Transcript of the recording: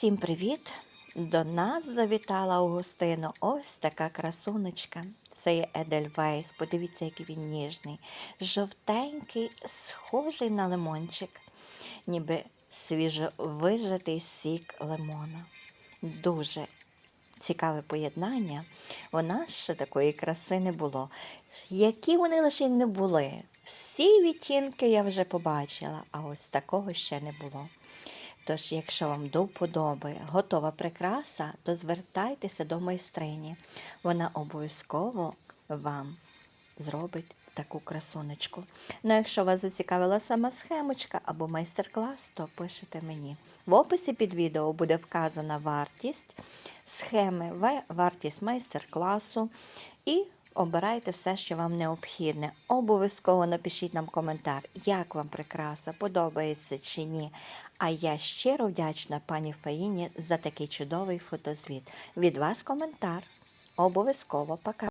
Всім привіт! До нас завітала Августина ось така красунечка. Це є Едельвейс. Подивіться, який він ніжний. Жовтенький, схожий на лимончик, ніби свіжовижатий сік лимона. Дуже цікаве поєднання. У нас ще такої краси не було. Які вони лише не були. Всі відтінки я вже побачила, а ось такого ще не було. Тож, якщо вам до вподоби готова прикраса, то звертайтеся до майстрині. Вона обов'язково вам зробить таку красунечку. Ну, якщо вас зацікавила сама схемочка або майстер-клас, то пишете мені. В описі під відео буде вказана вартість схеми, вартість майстер-класу і обирайте все, що вам необхідне. Обов'язково напишіть нам коментар, як вам прикраса, подобається чи ні. А я щиро вдячна пані Фаїні за такий чудовий фотозвіт. Від вас коментар. Обов'язково пока.